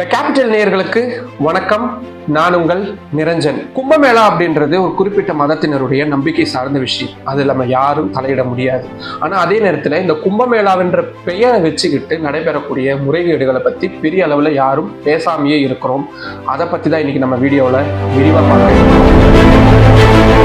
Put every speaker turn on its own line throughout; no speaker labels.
The capital நேயர்களுக்கு வணக்கம். நான் உங்கள் நிரஞ்சன். கும்பமேளா அப்படின்றது ஒரு குறிப்பிட்ட மதத்தினருடைய நம்பிக்கை சார்ந்த விஷயம். அது நம்ம யாரும் தலையிட முடியாது. ஆனால் அதே நேரத்தில் இந்த கும்பமேளாவென்ற பெயரை வச்சுக்கிட்டு நடைபெறக்கூடிய முறைகேடுகளை பற்றி பெரிய அளவில் யாரும் பேசாமையே இருக்கிறோம். அதை பற்றி தான் இன்னைக்கு நம்ம வீடியோவில் விரிவாக பார்க்க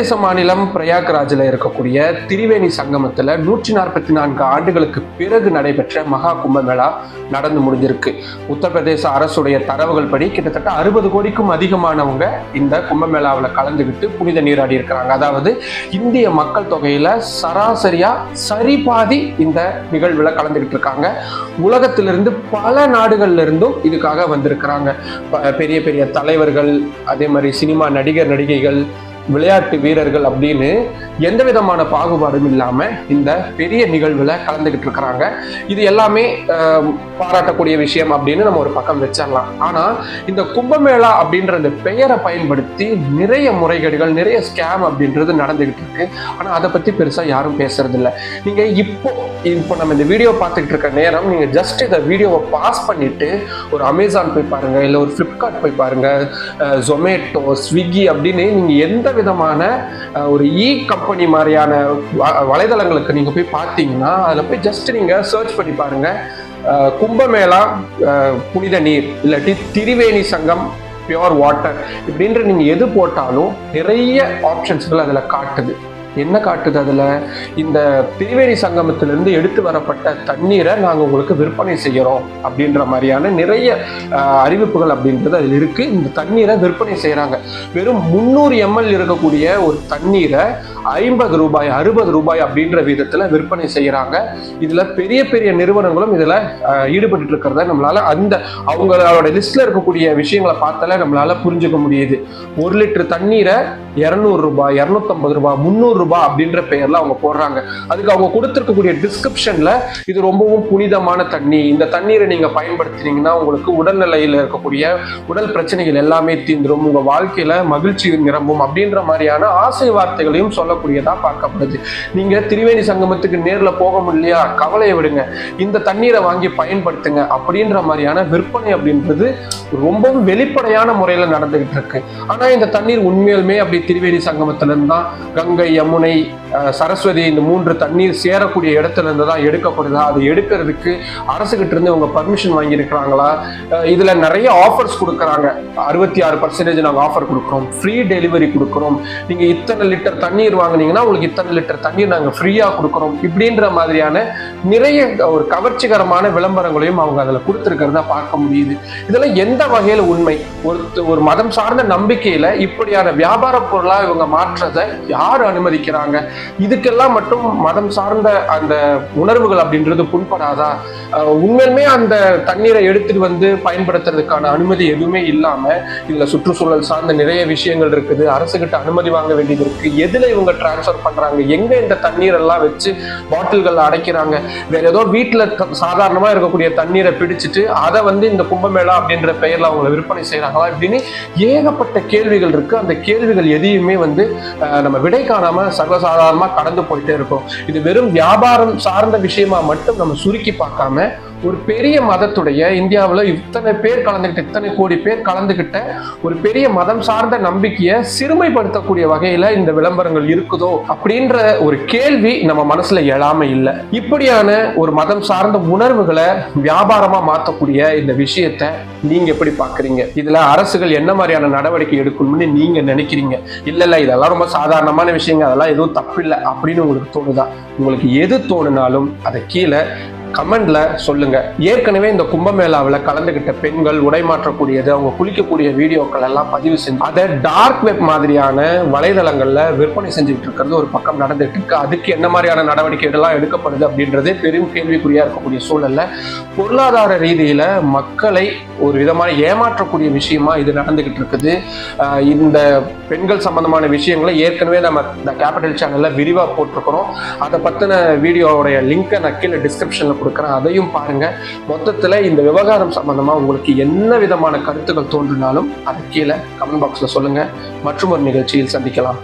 உத்தரப்பிரதேச மாநிலம் பிரயாக்ராஜில் இருக்கக்கூடிய திரிவேணி சங்கமத்தில் நூற்றி நாற்பத்தி நான்கு ஆண்டுகளுக்கு பிறகு நடைபெற்ற மகா கும்பமேளா நடந்து முடிஞ்சிருக்கு. உத்தரப்பிரதேச அரசுடைய தரவுகள் படி கிட்டத்தட்ட அறுபது கோடிக்கும் அதிகமானவங்க இந்த கும்பமேளாவில் கலந்துக்கிட்டு புனித நீராடி இருக்கிறாங்க. அதாவது இந்திய மக்கள் தொகையில் சராசரியாக சரிபாதி இந்த நிகழ்வில் கலந்துக்கிட்டு இருக்காங்க. உலகத்திலிருந்து பல நாடுகள்ல இருந்தும் இதுக்காக வந்திருக்கிறாங்க. ப- பெரிய பெரிய தலைவர்கள் அதே மாதிரி சினிமா நடிகர் நடிகைகள் விளையாட்டு வீரர்கள் அப்படின்னு எந்த விதமான பாகுபாடும் இல்லாமல் இந்த பெரிய நிகழ்வில் கலந்துக்கிட்டு இருக்கிறாங்க. இது எல்லாமே பாராட்டக்கூடிய விஷயம் அப்படின்னு நம்ம ஒரு பக்கம் வச்சிடலாம். ஆனால் இந்த கும்பமேளா அப்படின்ற இந்த பெயரை பயன்படுத்தி நிறைய முறைகேடுகள் நிறைய ஸ்கேம் அப்படின்றது நடந்துகிட்டு இருக்கு. ஆனால் அதை பற்றி பெருசாக யாரும் பேசுறது இல்லை நீங்கள் இப்போ இப்போ நம்ம இந்த வீடியோ பார்த்துக்கிட்டு இருக்க நேரம் நீங்கள் ஜஸ்ட் இந்த வீடியோவை பாஸ் பண்ணிட்டு ஒரு அமேசான் போய் பாருங்கள் இல்லை ஒரு ஃப்ளிப்கார்ட் போய் பாருங்கள் ஜொமேட்டோ ஸ்விக்கி அப்படின்னு நீங்கள் எந்த விதமான ஒரு e இ கம்பெனி மாதிரியான வ- வலைதளங்களுக்கு நீங்கள் போய் பார்த்தீங்கன்னா அதில் போய் ஜஸ்ட் நீங்கள் சர்ச் பண்ணி பாருங்கள் கும்பமேளா புனித நீர் இல்லாட்டி திரிவேணி சங்கம் பியோர் வாட்டர் இப்படின்ற நீங்கள் எது போட்டாலும் நிறைய ஆப்ஷன்ஸ்கள் அதில் காட்டுது. என்ன காட்டுது அதில்? இந்த திரிவேணி சங்கமத்திலிருந்து எடுத்து வரப்பட்ட தண்ணீரை நாங்கள் உங்களுக்கு விற்பனை செய்கிறோம் அப்படின்ற மாதிரியான நிறைய அறிவிப்புகள் அப்படின்றது அதில் இருக்குது இந்த தண்ணீரை விற்பனை செய்கிறாங்க வெறும் முந்நூறு எம்எல் இருக்கக்கூடிய ஒரு தண்ணீரை ஐம்பது ரூபாய் அறுபது ரூபாய் அப்படின்ற விதத்தில் விற்பனை செய்கிறாங்க இதில் பெரிய பெரிய நிறுவனங்களும் இதில் ஈடுபட்டு இருக்கிறத நம்மளால் அந்த அவங்களோட லிஸ்ட்டில் இருக்கக்கூடிய விஷயங்களை பார்த்தாலே நம்மளால் புரிஞ்சுக்க முடியுது. ஒரு லிட்டர் தண்ணீரை இரநூறு ரூபாய் இரநூத்தம்பது ரூபாய் முந்நூறு ரூபாய் அப்படின்ற பெயர்ல அவங்க போடுறாங்க. அதுக்கு அவங்க கொடுத்துருக்கக்கூடிய டிஸ்கிரிப்ஷன்ல இது ரொம்பவும் புனிதமான தண்ணி. இந்த தண்ணீரை நீங்க பயன்படுத்தினீங்கன்னா உங்களுக்கு உடல்நிலையில இருக்கக்கூடிய உடல் பிரச்சனைகள் எல்லாமே தீந்துரும் உங்க வாழ்க்கையில மகிழ்ச்சி நிரம்பும் அப்படின்ற மாதிரியான ஆசை வார்த்தைகளையும் சொல்லக்கூடியதா பார்க்கப்படுது. நீங்க திரிவேணி சங்கமத்துக்கு நேர்ல போக முடியலையா? கவலையை விடுங்க. இந்த தண்ணீரை வாங்கி பயன்படுத்துங்க அப்படின்ற மாதிரியான விற்பனை அப்படின்றது ரொம்பவும் வெளிப்படையான முறையில நடந்துகிட்டு இருக்கு. ஆனா இந்த தண்ணீர் உண்மையிலுமே அப்படி திரிவேலி சங்கமத்துலேருந்து தான் கங்கை யமுனை சரஸ்வதி இந்த மூன்று தண்ணீர் சேரக்கூடிய இடத்துல இருந்து தான் எடுக்கப்படுதா. அது எடுக்கிறதுக்கு அரசுகிட்ட இருந்து இவங்க பர்மிஷன் வாங்கியிருக்கிறாங்களா? இதில் இதுல நிறைய ஆஃபர்ஸ் கொடுக்குறாங்க. அறுபத்தி ஆறு பர்சன்டேஜ் நாங்கள் ஆஃபர் கொடுக்குறோம். ஃப்ரீ டெலிவரி கொடுக்குறோம். நீங்க இத்தனை லிட்டர் தண்ணீர் வாங்கினீங்கன்னா உங்களுக்கு இத்தனை லிட்டர் தண்ணீர் நாங்கள் ஃப்ரீயா கொடுக்குறோம். இப்படின்ற மாதிரியான நிறைய ஒரு கவர்ச்சிகரமான விளம்பரங்களையும் அவங்க அதில் கொடுத்துருக்கிறத பார்க்க முடியுது. இதெல்லாம் எந்த வகையில் உண்மை? ஒரு ஒரு மதம் சார்ந்த நம்பிக்கையில இப்படியான வியாபார பொருளா இவங்க மாற்றதை யார் அனுமதிக்கிறாங்க? இதுக்கெல்லாம் மட்டும் மதம் சார்ந்த அந்த உணர்வுகள் அப்படின்றது புண்படாதா? உண்மையுமே அந்த தண்ணீரை எடுத்துட்டு வந்து பயன்படுத்துறதுக்கான அனுமதி எதுவுமே இல்லாம இதுல சுற்றுச்சூழல் சார்ந்த நிறைய விஷயங்கள் இருக்குது. அரசுகிட்ட அனுமதி வாங்க வேண்டியது இருக்கு. எதுல இவங்க டிரான்ஸ்ஃபர் பண்றாங்க? எங்க இந்த தண்ணீர் எல்லாம் வச்சு பாட்டில்கள் அடைக்கிறாங்க? வேற ஏதோ வீட்டுல சாதாரணமா இருக்கக்கூடிய தண்ணீரை பிடிச்சிட்டு அதை வந்து இந்த கும்பமேளா அப்படின்ற பெயரில் அவங்கள விற்பனை செய்கிறாங்களா இப்படின்னு ஏகப்பட்ட கேள்விகள் இருக்கு. அந்த கேள்விகள் எதையுமே வந்து நம்ம விடை காணாம சர்வசாதாரணமாக கடந்து போயிட்டே இருக்கும். இது வெறும் வியாபாரம் சார்ந்த விஷயமா மட்டும் நம்ம சுருக்கி பார்க்காம ஒரு பெரிய மதத்துடைய இந்தியாவில் இத்தனை பேர் கலந்துக்கிட்ட இத்தனை கோடி பேர் கலந்துக்கிட்ட ஒரு பெரிய மதம் சார்ந்த நம்பிக்கையை சிறுமைப்படுத்தக்கூடிய வகையில் இந்த விளம்பரங்கள் இருக்குதோ அப்படின்ற ஒரு கேள்வி நம்ம மனசுல எழாம இல்லை. இப்படியான ஒரு மதம் சார்ந்த உணர்வுகளை வியாபாரமா மாற்றக்கூடிய இந்த விஷயத்தை நீங்க எப்படி பாக்குறீங்க? இதுல அரசுகள் என்ன மாதிரியான நடவடிக்கை எடுக்கணும்னு நீங்க நினைக்கிறீங்க? இல்ல இல்ல இதெல்லாம் ரொம்ப சாதாரணமான விஷயங்க அதெல்லாம் எதுவும் தப்பில்லை அப்படின்னு உங்களுக்கு தோணுதா? உங்களுக்கு எது தோணுனாலும் அதை கீழே கமெண்ட்ல சொல்லுங்க. ஏற்கனவே இந்த கும்பமேளாவில் கலந்துகிட்ட பெண்கள் உடை மாற்றக்கூடியது அவங்க குளிக்கக்கூடிய வீடியோக்கள் எல்லாம் பதிவு செஞ்சு அதை டார்க் வெப் மாதிரியான வலைதளங்கள்ல விற்பனை செஞ்சுக்கிட்டு இருக்கிறது ஒரு பக்கம் நடந்துட்டு இருக்கு. அதுக்கு என்ன மாதிரியான நடவடிக்கைகள்லாம் எடுக்கப்படுது அப்படின்றது பெரும் கேள்விக்குறியா இருக்கக்கூடிய சூழல்ல பொருளாதார ரீதியில மக்களை ஒரு விதமான ஏமாற்றக்கூடிய விஷயமா இது நடந்துகிட்டு இருக்குது. இந்த பெண்கள் சம்பந்தமான விஷயங்களை ஏற்கனவே நம்ம இந்த கேபிட்டல் சேனல்ல விரிவா போட்டிருக்கிறோம். அதை பத்தின வீடியோவுடைய லிங்கை நான் கீழே டிஸ்கிரிப்ஷன்ல கொடுக்குறேன். அதையும் பாருங்கள் மொத்தத்தில் இந்த விவகாரம் சம்மந்தமாக உங்களுக்கு என்ன விதமான கருத்துக்கள் தோன்றினாலும் அதை கீழே கமெண்ட் பாக்ஸில் சொல்லுங்கள் மற்றும் ஒரு நிகழ்ச்சியில் சந்திக்கலாம்.